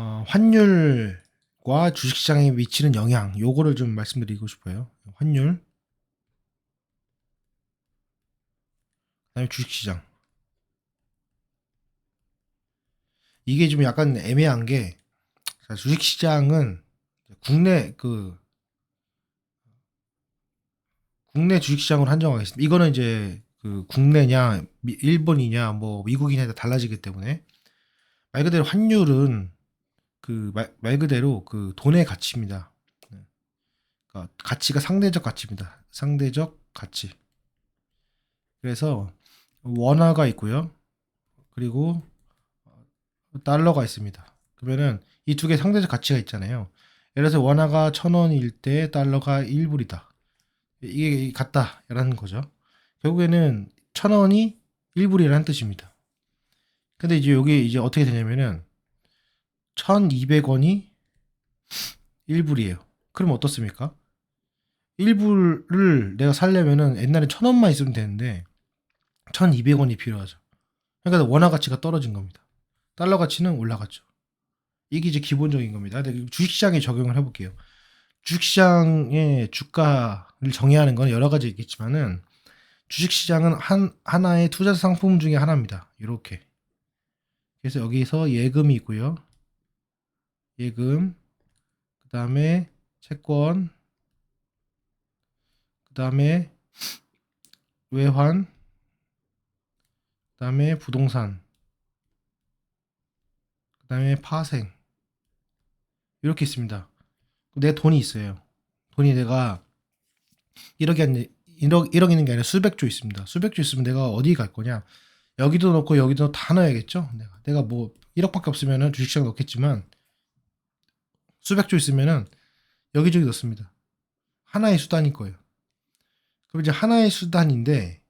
어, 환율과 주식시장에 미치는 영향 요거를 좀 말씀드리고 싶어요. 환율 그다음에 주식시장 이게 좀 약간 애매한 게 자, 주식시장은 국내 그 국내 주식시장으로 한정하겠습니다. 이거는 이제 그 국내냐 미- 일본이냐 뭐 미국이냐에 달라지기 때문에 말 그대로 환율은 그말 그대로 그 돈의 가치입니다. 네. 그러니까 가치가 상대적 가치입니다. 상대적 가치. 그래서 원화가 있고요. 그리고 달러가 있습니다. 그러면은 이 두 개 상대적 가치가 있잖아요. 예를 들어서 원화가 천 원일 때 달러가 1불이다. 이게 같다라는 거죠. 결국에는 천 원이 1불이라는 뜻입니다. 근데 이제 여기 이제 어떻게 되냐면은 1200원이 1불이에요. 그럼 어떻습니까? 1불을 내가 살려면은 옛날에 1000원만 있으면 되는데 1200원이 필요하죠. 그러니까 원화 가치가 떨어진 겁니다. 달러 가치는 올라갔죠. 이게 이제 기본적인 겁니다. 주식시장에 적용을 해볼게요. 주식시장의 주가를 정의하는 건 여러 가지 있겠지만은 주식시장은 한 하나의 투자 상품 중에 하나입니다. 이렇게. 그래서 여기서 예금이 있고요. 예금, 그 다음에 채권, 그 다음에 외환, 그 다음에 부동산, 그 다음에 파생. 이렇게 있습니다. 내 돈이 있어요. 돈이 내가 1억이 아니 1억 1억 있는 게 아니라 수백 조 있습니다. 수백 조 있으면 내가 어디 갈 거냐? 여기도 넣고 여기도 다 넣어야겠죠. 내가 내가 뭐 1억밖에 없으면은 주식시장 넣겠지만 수백 조 있으면은 여기저기 넣습니다. 하나의 수단일 거예요. 그럼 이제 하나의 수단인데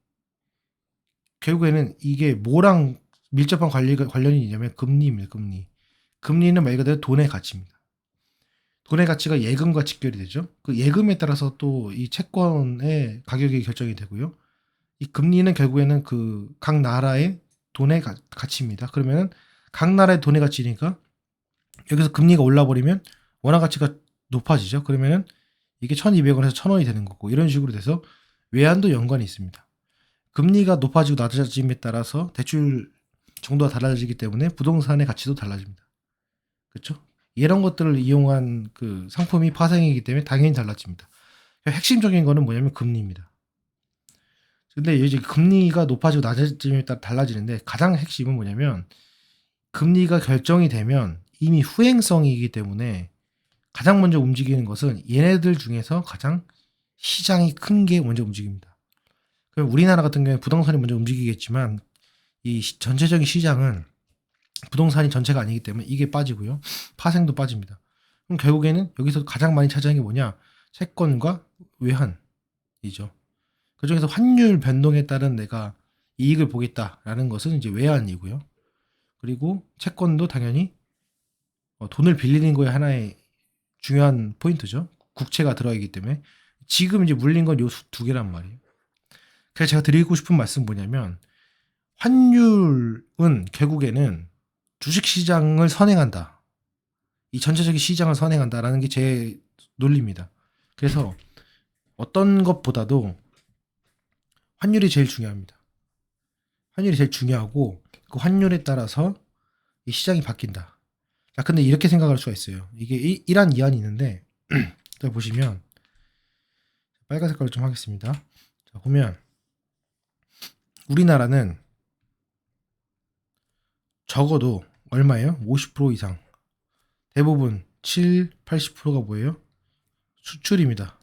결국에는 이게 뭐랑 밀접한 관리가 관련이 있냐면 금리입니다. 금리. 금리는 말 그대로 돈의 가치입니다. 돈의 가치가 예금과 직결이 되죠. 그 예금에 따라서 또 이 채권의 가격이 결정이 되고요. 이 금리는 결국에는 그 각 나라의 돈의 가, 가치입니다. 그러면은 각 나라의 돈의 가치니까 여기서 금리가 올라 버리면 원화 가치가 높아지죠. 그러면은 이게 1,200원에서 1,000원이 되는 거고 이런 식으로 돼서 외환도 연관이 있습니다. 금리가 높아지고 낮아짐에 따라서 대출 정도가 달라지기 때문에 부동산의 가치도 달라집니다. 그렇죠? 이런 것들을 이용한 그 상품이 파생이기 때문에 당연히 달라집니다. 핵심적인 거는 뭐냐면 금리입니다. 근데 이제 금리가 높아지고 낮아짐에 따라 달라지는데 가장 핵심은 뭐냐면 금리가 결정이 되면 이미 후행성이기 때문에 가장 먼저 움직이는 것은 얘네들 중에서 가장 시장이 큰 게 먼저 움직입니다. 그럼 우리나라 같은 경우에 부동산이 먼저 움직이겠지만 이 시- 전체적인 시장은 부동산이 전체가 아니기 때문에 이게 빠지고요. 파생도 빠집니다. 그럼 결국에는 여기서 가장 많이 차지하는 게 뭐냐? 채권과 외환이죠. 그 중에서 환율 변동에 따른 내가 이익을 보겠다라는 것은 이제 외환이고요. 그리고 채권도 당연히 어, 돈을 빌리는 거에 하나의 중요한 포인트죠. 국채가 들어있기 때문에 지금 이제 물린 건 요 두 개란 말이에요. 그래서 제가 드리고 싶은 말씀 은 뭐냐면 환율은 결국에는 주식 시장을 선행한다. 이 전체적인 시장을 선행한다라는 게 제 논리입니다. 그래서 어떤 것보다도 환율이 제일 중요합니다. 환율이 제일 중요하고 그 환율에 따라서 이 시장이 바뀐다. 자, 근데 이렇게 생각할 수가 있어요. 이게 이- 이란 이안이 있는데 자 보시면 빨간 색깔로 좀 하겠습니다. 자, 보면 우리나라는 적어도 얼마예요? 50% 이상. 대부분 7, 80%가 뭐예요? 수출입니다.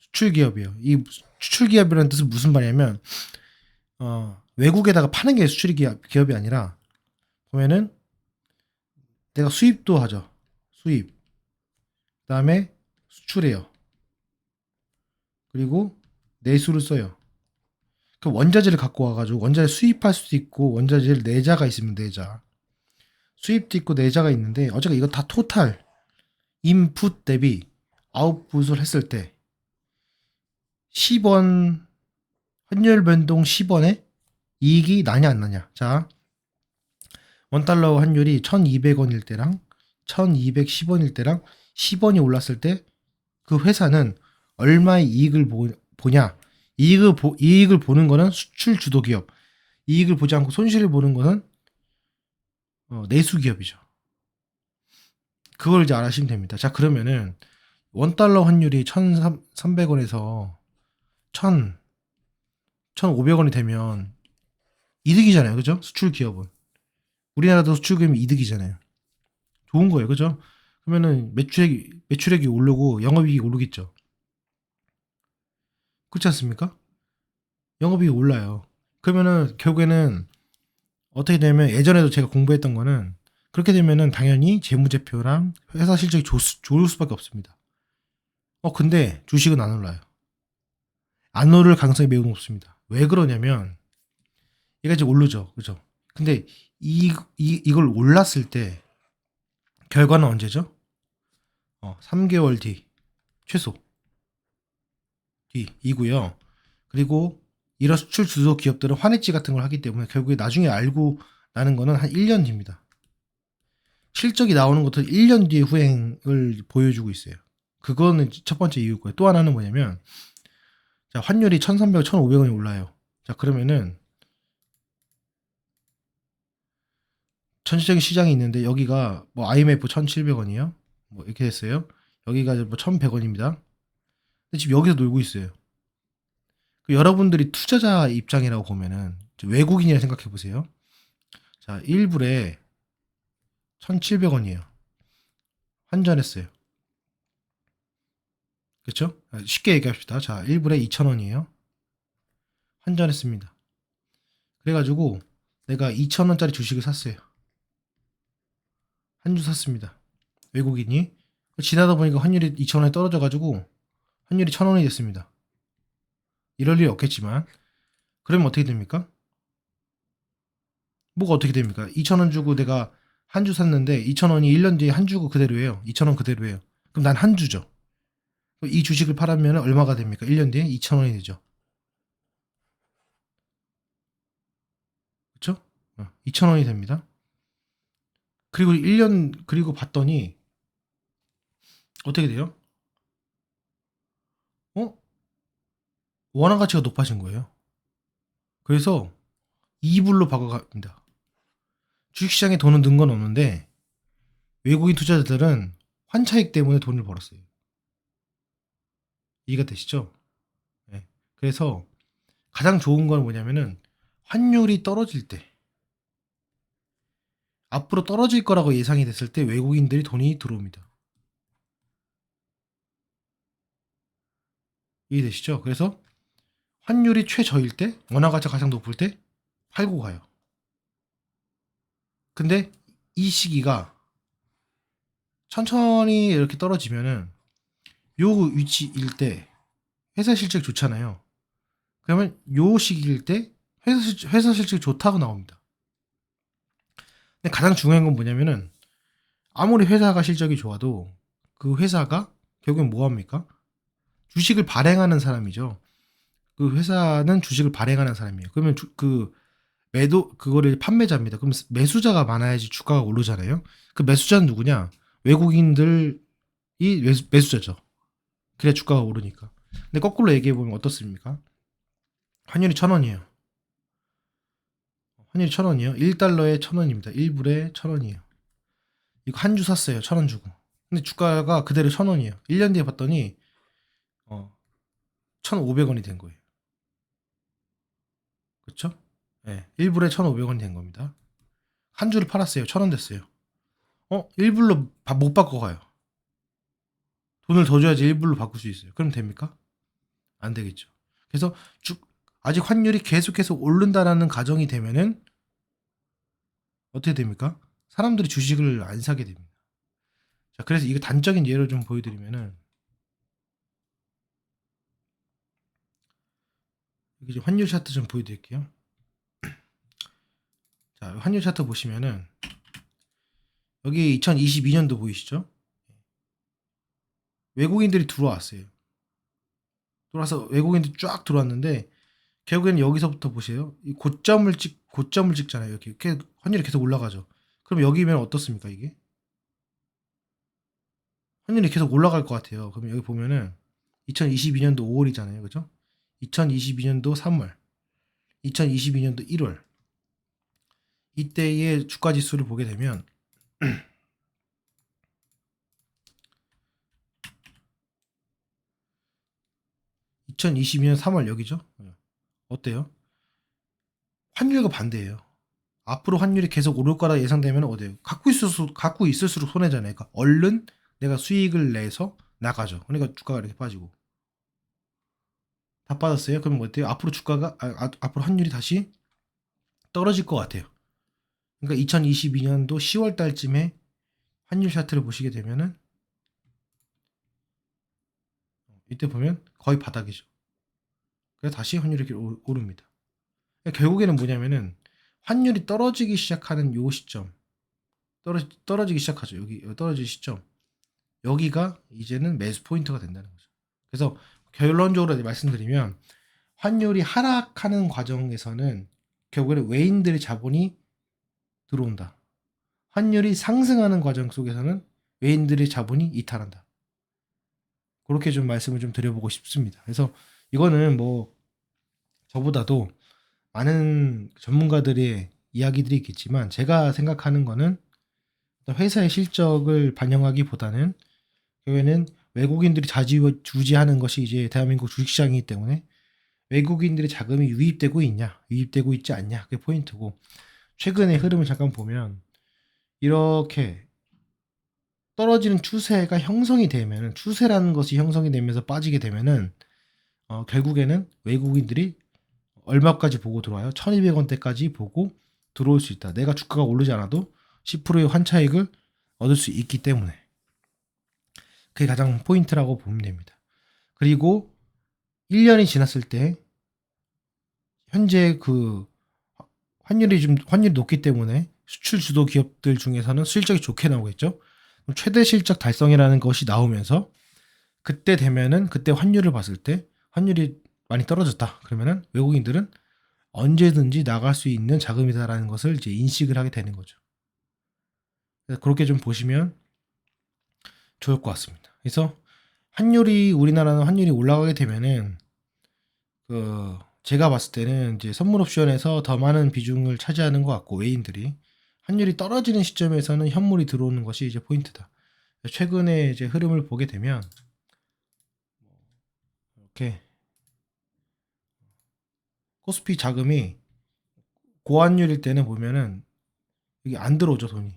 수출 기업이에요. 이 수출 기업이라는 뜻은 무슨 말이냐면 어, 외국에다가 파는 게 수출 기업, 기업이 아니라 보면은 내가 수입도 하죠. 수입. 그 다음에 수출해요. 그리고 내수를 써요. 그 원자재를 갖고 와가지고 원자재 수입할 수도 있고 원자재를 내자가 있으면 내자. 수입도 있고 내자가 있는데 어쨌든 이거 다 토탈 인풋 대비 아웃풋을 했을 때 10원 환율 변동 10원에 이익이 나냐 안 나냐. 자 원달러 환율이 1200원일 때랑 1210원일 때랑 10원이 올랐을 때 그 회사는 얼마의 이익을 보, 보냐 이익을, 보, 이익을 보는 거는 수출 주도 기업 이익을 보지 않고 손실을 보는 거는 어, 내수 기업이죠 그걸 이제 알아시면 됩니다 자 그러면은 원달러 환율이 1300원에서 1000 1500원이 되면 이득이잖아요. 그죠? 수출 기업은. 우리나라도 수출 기업이 이득이잖아요. 좋은 거예요. 그죠? 그러면은 매출액이, 매출액이 오르고 영업이익이 오르겠죠. 그렇지 않습니까? 영업이익이 올라요. 그러면은 결국에는 어떻게 되면 예전에도 제가 공부했던 거는 그렇게 되면은 당연히 재무제표랑 회사 실적이 좋, 좋을 수밖에 없습니다. 어, 근데 주식은 안 올라요. 안 오를 가능성이 매우 높습니다. 왜 그러냐면 얘가 이제 오르죠. 그죠? 근데 이, 이 이걸 올랐을 때 결과는 언제죠? 어, 3개월 뒤 최소 뒤이고요. 그리고 이런 수출 주도 기업들은 환해지 같은 걸 하기 때문에 결국에 나중에 알고 나는 거는 한 1년 뒤입니다. 실적이 나오는 것도 1년 뒤에 후행을 보여주고 있어요. 그거는 첫 번째 이유고요. 또 하나는 뭐냐면 자, 환율이 1,300, 1,500원이 올라요. 자, 그러면은 전체적인 시장이 있는데 여기가 뭐 IMF 1,700원이요. 뭐 이렇게 됐어요. 여기가 뭐 1,100원입니다. 근데 지금 여기서 놀고 있어요. 그 여러분들이 투자자 입장이라고 보면은 외국인이라 생각해 보세요. 자, 1불에 1,700원이에요. 환전했어요. 그렇죠? 쉽게 얘기합시다. 자, 1불에 2,000원이에요. 환전했습니다. 그래가지고 내가 2,000원짜리 주식을 샀어요. 한 주 샀습니다. 외국인이 지나다 보니까 환율이 2,000원에 떨어져 가지고 환율이 1,000원이 됐습니다. 이럴 일이 없겠지만 그러면 어떻게 됩니까? 뭐가 어떻게 됩니까? 2,000원 주고 내가 한 주 샀는데 2,000원이 1년 뒤에 한 주고 그대로예요. 2,000원 그대로예요. 그럼 난 한 주죠. 이 주식을 팔았면 얼마가 됩니까? 1년 뒤에 2,000원이 되죠. 그렇죠? 2,000원이 됩니다. 그리고 1년 그리고 봤더니 어떻게 돼요? 어? 원화 가치가 높아진 거예요. 그래서 2불로 바꿔갑니다. 주식시장에 돈은 는 건 없는데 외국인 투자자들은 환차익 때문에 돈을 벌었어요. 이해가 되시죠? 네. 그래서 가장 좋은 건 뭐냐면은 환율이 떨어질 때 앞으로 떨어질 거라고 예상이 됐을 때 외국인들이 돈이 들어옵니다. 이해되시죠? 그래서 환율이 최저일 때, 원화 가치가 가장 높을 때 팔고 가요. 근데 이 시기가 천천히 이렇게 떨어지면은 요 위치일 때 회사 실적 좋잖아요. 그러면 요 시기일 때 회사 실적, 좋다고 나옵니다. 근데 가장 중요한 건 뭐냐면은 아무리 회사가 실적이 좋아도 그 회사가 결국엔 뭐 합니까? 주식을 발행하는 사람이죠. 그 회사는 주식을 발행하는 사람이에요. 그러면 주, 그 매도 그거를 판매자입니다. 그럼 매수자가 많아야지 주가가 오르잖아요. 그 매수자는 누구냐? 외국인들이 매수, 매수자죠. 그래 주가가 오르니까. 근데 거꾸로 얘기해 보면 어떻습니까? 환율이 천 원이에요. 환율이 천 원이요. 1달러에 천 원입니다. 1불에 천 원이에요. 이거 한 주 샀어요. 천 원 주고. 근데 주가가 그대로 천 원이에요. 1년 뒤에 봤더니 어 1,500원이 된 거예요. 그렇죠? 네, 1불에 1,500원이 된 겁니다. 한 주를 팔았어요. 천원 됐어요. 어, 1불로 못 바꿔 가요. 돈을 더 줘야지 1불로 바꿀 수 있어요. 그럼 됩니까? 안 되겠죠. 그래서 쭉 아직 환율이 계속해서 오른다라는 가정이 되면은 어떻게 됩니까? 사람들이 주식을 안 사게 됩니다. 자, 그래서 이거 단적인 예를 좀 보여드리면은 여기 좀 환율 차트 좀 보여드릴게요. 자, 환율 차트 보시면은 여기 2022년도 보이시죠? 외국인들이 들어왔어요. 들어와서 외국인들이 쫙 들어왔는데 결국에는 여기서부터 보세요. 이 고점을 찍 고점을 찍잖아요. 이렇게, 이렇게 환율이 계속 올라가죠. 그럼 여기면 어떻습니까, 이게? 환율이 계속 올라갈 것 같아요. 그럼 여기 보면은 2022년도 5월이잖아요. 그죠? 2022년도 3월, 2022년도 1월. 이때의 주가 지수를 보게 되면 (2022년 3월) 여기죠 어때요? 환율과 반대예요. 앞으로 환율이 계속 오를 거라 예상되면 어때요? 갖고 있을수록 갖고 있을수록 손해잖아요. 그러니까 얼른 내가 수익을 내서 나가죠. 그러니까 주가가 이렇게 빠지고. 다 빠졌어요? 그럼 어때요? 앞으로 주가가 아, 아, 앞으로 환율이 다시 떨어질 것 같아요. 그러니까 2022년도 10월 달쯤에 환율 차트를 보시게 되면은 이때 보면 거의 바닥이죠. 그래서 다시 환율이 오릅니다. 결국에는 뭐냐면은 환율이 떨어지기 시작하는 요 시점 떨어 떨어지기 시작하죠. 여기 떨어지기 시점 여기가 이제는 매수 포인트가 된다는 거죠. 그래서 결론적으로 말씀드리면 환율이 하락하는 과정에서는 결국에는 외인들의 자본이 들어온다. 환율이 상승하는 과정 속에서는 외인들의 자본이 이탈한다. 그렇게 좀 말씀을 좀 드려보고 싶습니다. 그래서 이거는 뭐 저보다도 많은 전문가들의 이야기들이 있겠지만 제가 생각하는 거는 회사의 실적을 반영하기보다는 결국에는 외국인들이 자지우지하는 것이 이제 대한민국 주식시장이기 때문에 외국인들의 자금이 유입되고 있냐, 유입되고 있지 않냐, 그게 포인트고 최근의 흐름을 잠깐 보면 이렇게 떨어지는 추세가 형성이 되면은 추세라는 것이 형성이 되면서 빠지게 되면은 어, 결국에는 외국인들이 얼마까지 보고 들어와요? 1200원대까지 보고 들어올 수 있다. 내가 주가가 오르지 않아도 10%의 환차익을 얻을 수 있기 때문에 그게 가장 포인트라고 보면 됩니다. 그리고 1년이 지났을 때 현재 그 환율이 좀 환율이 높기 때문에 수출 주도 기업들 중에서는 실적이 좋게 나오겠죠. 최대 실적 달성이라는 것이 나오면서 그때 되면은 그때 환율을 봤을 때 환율이 많이 떨어졌다. 그러면은 외국인들은 언제든지 나갈 수 있는 자금이다라는 것을 이제 인식을 하게 되는 거죠. 그렇게 좀 보시면 좋을 것 같습니다. 그래서 환율이 우리나라는 환율이 올라가게 되면은 그 제가 봤을 때는 이제 선물 옵션에서 더 많은 비중을 차지하는 것 같고 외인들이 환율이 떨어지는 시점에서는 현물이 들어오는 것이 이제 포인트다. 최근에 이제 흐름을 보게 되면 이렇게 코스피 자금이 고환율일 때는 보면은 이게 안 들어오죠 돈이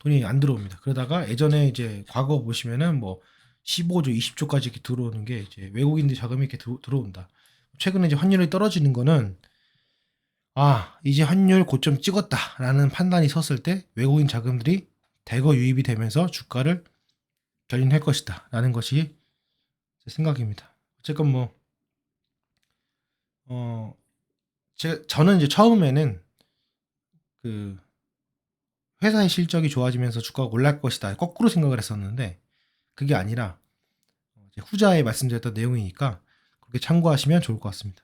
돈이 안 들어옵니다. 그러다가 예전에 이제 과거 보시면은 뭐 15조, 20조까지 이렇게 들어오는 게 이제 외국인들 자금이 이렇게 들어, 들어 온다. 최근에 이제 환율이 떨어지는 거는 아 이제 환율 고점 찍었다라는 판단이 섰을 때 외국인 자금들이 대거 유입이 되면서 주가를 견인할 것이다라는 것이 제 생각입니다. 어쨌건 뭐 어, 제, 저는 이제 처음에는 그 회사의 실적이 좋아지면서 주가가 올라갈 것이다. 거꾸로 생각을 했었는데 그게 아니라 후자에 말씀드렸던 내용이니까 그렇게 참고하시면 좋을 것 같습니다.